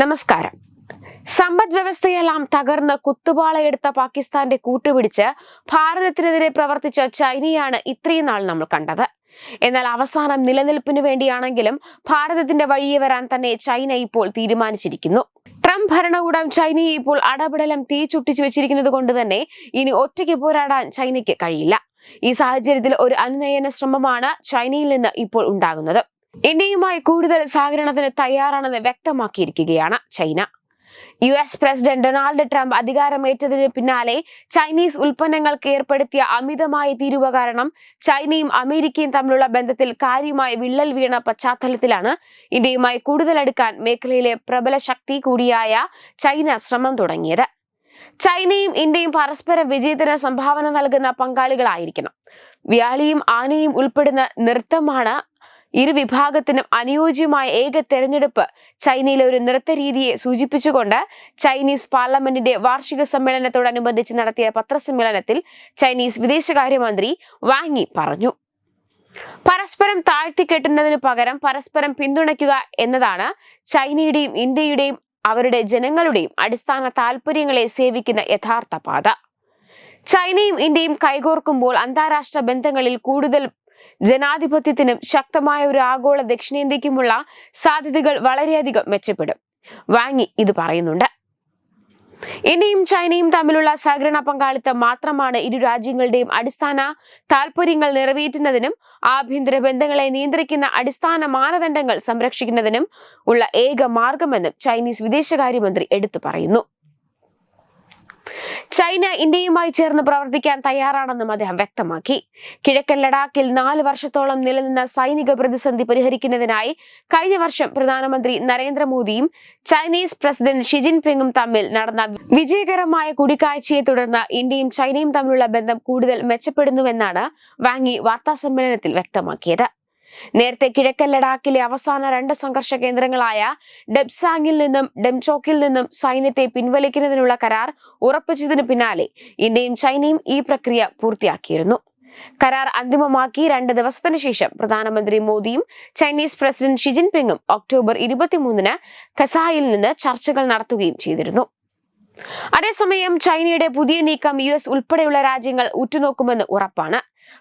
നമസ്കാരം. സമ്പദ് വ്യവസ്ഥയെല്ലാം തകർന്ന് കുത്തുപാളയെടുത്ത പാകിസ്ഥാന്റെ കൂട്ടുപിടിച്ച് ഭാരതത്തിനെതിരെ പ്രവർത്തിച്ച ചൈനയാണ് ഇത്രയും നാൾ നമ്മൾ കണ്ടത്. എന്നാൽ അവസാനം നിലനിൽപ്പിന് വേണ്ടിയാണെങ്കിലും ഭാരതത്തിന്റെ വഴിയെ വരാൻ തന്നെ ചൈന ഇപ്പോൾ തീരുമാനിച്ചിരിക്കുന്നു. ട്രംപ് ഭരണകൂടം ചൈനയെ ഇപ്പോൾ അടപടലം തീ ചുട്ടിച്ചു വെച്ചിരിക്കുന്നത് കൊണ്ട് തന്നെ ഇനി ഒറ്റയ്ക്ക് പോരാടാൻ ചൈനയ്ക്ക് കഴിയില്ല. ഈ സാഹചര്യത്തിൽ ഒരു അനുനയന ശ്രമമാണ് ചൈനയിൽ നിന്ന് ഇപ്പോൾ ഉണ്ടാകുന്നത്. ഇന്ത്യയുമായി കൂടുതൽ സഹകരണത്തിന് തയ്യാറാണെന്ന് വ്യക്തമാക്കിയിരിക്കുകയാണ് China. U S president Donald Trump അധികാരമേറ്റതിന് പിന്നാലെ ചൈനീസ് ഉൽപ്പന്നങ്ങൾക്ക് ഏർപ്പെടുത്തിയ അമിതമായ തീരുവ കാരണം ചൈനയും അമേരിക്കയും തമ്മിലുള്ള ബന്ധത്തിൽ കാര്യമായ വിള്ളൽ വീണ പശ്ചാത്തലത്തിലാണ് ഇന്ത്യയുമായി കൂടുതൽ അടുക്കാൻ മേഖലയിലെ പ്രബല ശക്തി കൂടിയായ ചൈന ശ്രമം തുടങ്ങിയത്. ചൈനയും ഇന്ത്യയും പരസ്പരം വിജയത്തിന് സംഭാവന നൽകുന്ന പങ്കാളികളായിരിക്കണം. വ്യാളിയും ആനയും ഉൾപ്പെടുന്ന നൃത്തമാണ് ഇരു വിഭാഗത്തിനും അനുയോജ്യമായ ഏക തെരഞ്ഞെടുപ്പ് ചൈനയിലെ ഒരു നൃത്ത രീതിയെ സൂചിപ്പിച്ചുകൊണ്ട് ചൈനീസ് പാർലമെന്റിന്റെ വാർഷിക സമ്മേളനത്തോടനുബന്ധിച്ച് നടത്തിയ പത്രസമ്മേളനത്തിൽ ചൈനീസ് വിദേശകാര്യമന്ത്രി വാങ്ങി പറഞ്ഞു. പരസ്പരം താഴ്ത്തിക്കെട്ടുന്നതിന് പകരം പരസ്പരം പിന്തുണയ്ക്കുക എന്നതാണ് ചൈനയുടെയും ഇന്ത്യയുടെയും അവരുടെ ജനങ്ങളുടെയും അടിസ്ഥാന താൽപര്യങ്ങളെ സേവിക്കുന്ന യഥാർത്ഥ പാത. ചൈനയും ഇന്ത്യയും കൈകോർക്കുമ്പോൾ അന്താരാഷ്ട്ര ബന്ധങ്ങളിൽ കൂടുതൽ ജനാധിപത്യത്തിനും ശക്തമായ ഒരു ആഗോള ദക്ഷിണേന്ത്യക്കുമുള്ള സാധ്യതകൾ വളരെയധികം മെച്ചപ്പെടും. വാങ്ങി ഇത് പറയുന്നുണ്ട്. ഇന്ത്യയും ചൈനയും തമ്മിലുള്ള സഹകരണ പങ്കാളിത്തം മാത്രമാണ് ഇരു രാജ്യങ്ങളുടെയും അടിസ്ഥാന താൽപര്യങ്ങൾ നിറവേറ്റുന്നതിനും ആഭ്യന്തര ബന്ധങ്ങളെ നിയന്ത്രിക്കുന്ന അടിസ്ഥാന മാനദണ്ഡങ്ങൾ സംരക്ഷിക്കുന്നതിനും ഉള്ള ഏക മാർഗമെന്നും ചൈനീസ് വിദേശകാര്യമന്ത്രി എടുത്തു പറയുന്നു. ചൈന ഇന്ത്യയുമായി ചേർന്ന് പ്രവർത്തിക്കാൻ തയ്യാറാണെന്നും അദ്ദേഹം വ്യക്തമാക്കി. കിഴക്കൻ ലഡാക്കിൽ നാല് വർഷത്തോളം നിലനിന്ന സൈനിക പ്രതിസന്ധി പരിഹരിക്കുന്നതിനായി കഴിഞ്ഞ വർഷം പ്രധാനമന്ത്രി നരേന്ദ്രമോദിയും ചൈനീസ് പ്രസിഡന്റ് ഷി ജിൻപിങ്ങും തമ്മിൽ നടന്ന വിജയകരമായ കൂടിക്കാഴ്ചയെ തുടർന്ന് ഇന്ത്യയും ചൈനയും തമ്മിലുള്ള ബന്ധം കൂടുതൽ മെച്ചപ്പെടുന്നുവെന്നാണ് വാങ്ങി വാർത്താസമ്മേളനത്തിൽ വ്യക്തമാക്കിയത്. നേരത്തെ കിഴക്കൻ ലഡാക്കിലെ അവസാന രണ്ട് സംഘർഷ കേന്ദ്രങ്ങളായ ഡെബ്സാങ്ങിൽ നിന്നും ഡെംചോക്കിൽ നിന്നും സൈന്യത്തെ പിൻവലിക്കുന്നതിനുള്ള കരാർ ഉറപ്പിച്ചതിന് പിന്നാലെ ഇന്ത്യയും ചൈനയും ഈ പ്രക്രിയ പൂർത്തിയാക്കിയിരുന്നു. കരാർ അന്തിമമാക്കി രണ്ട് ദിവസത്തിന് ശേഷം പ്രധാനമന്ത്രി മോദിയും ചൈനീസ് പ്രസിഡന്റ് ഷി ജിൻപിങ്ങും ഒക്ടോബർ ഇരുപത്തിമൂന്നിന് കസായിൽ നിന്ന് ചർച്ചകൾ നടത്തുകയും ചെയ്തിരുന്നു. അതേസമയം ചൈനയുടെ പുതിയ നീക്കം യു എസ് ഉൾപ്പെടെയുള്ള രാജ്യങ്ങൾ ഉറ്റുനോക്കുമെന്ന് ഉറപ്പാണ്.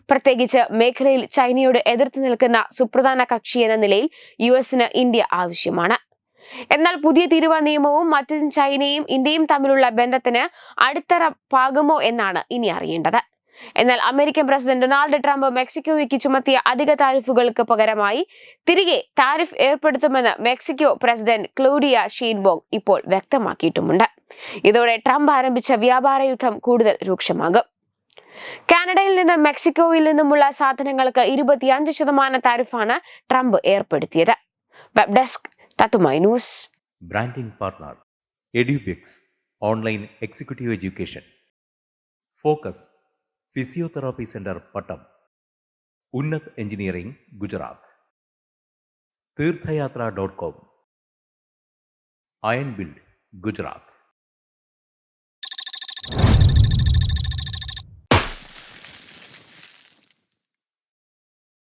പ്രത്യേകിച്ച് മേഖലയിൽ ചൈനയോട് എതിർത്ത് നിൽക്കുന്ന സുപ്രധാന കക്ഷി എന്ന നിലയിൽ യു എസിന് ഇന്ത്യ ആവശ്യമാണ്. എന്നാൽ പുതിയ തീരുവ നിയമവും മറ്റും ചൈനയും ഇന്ത്യയും തമ്മിലുള്ള ബന്ധത്തിന് അടിത്തറ പാകുമോ എന്നാണ് ഇനി അറിയേണ്ടത്. എന്നാൽ അമേരിക്കൻ പ്രസിഡന്റ് ഡൊണാൾഡ് ട്രംപ് മെക്സിക്കോയ്ക്ക് ചുമത്തിയ അധിക താരിഫുകൾക്ക് പകരമായി തിരികെ താരിഫ് ഏർപ്പെടുത്തുമെന്ന് മെക്സിക്കോ പ്രസിഡന്റ് ക്ലൂഡിയ ഷീൻബോങ് ഇപ്പോൾ വ്യക്തമാക്കിയിട്ടുമുണ്ട്. ഇതോടെ ട്രംപ് ആരംഭിച്ച വ്യാപാര യുദ്ധം കൂടുതൽ രൂക്ഷമാകും. കാനഡയിൽ നിന്ന് മെക്സിക്കോയിൽ നിന്നുമുള്ള സാധനങ്ങൾക്ക് ഇരുപത്തിയഞ്ച് ശതമാനം താരിഫാണ് ട്രംപ് ഏർപ്പെടുത്തിയത്. Web desk തത്തുമായി news. Branding partner Edubix online executive education. Focus physiotherapy centre Pattom. Unnat engineering Gujarat. Theerthayatra dot com. Iron build Gujarat.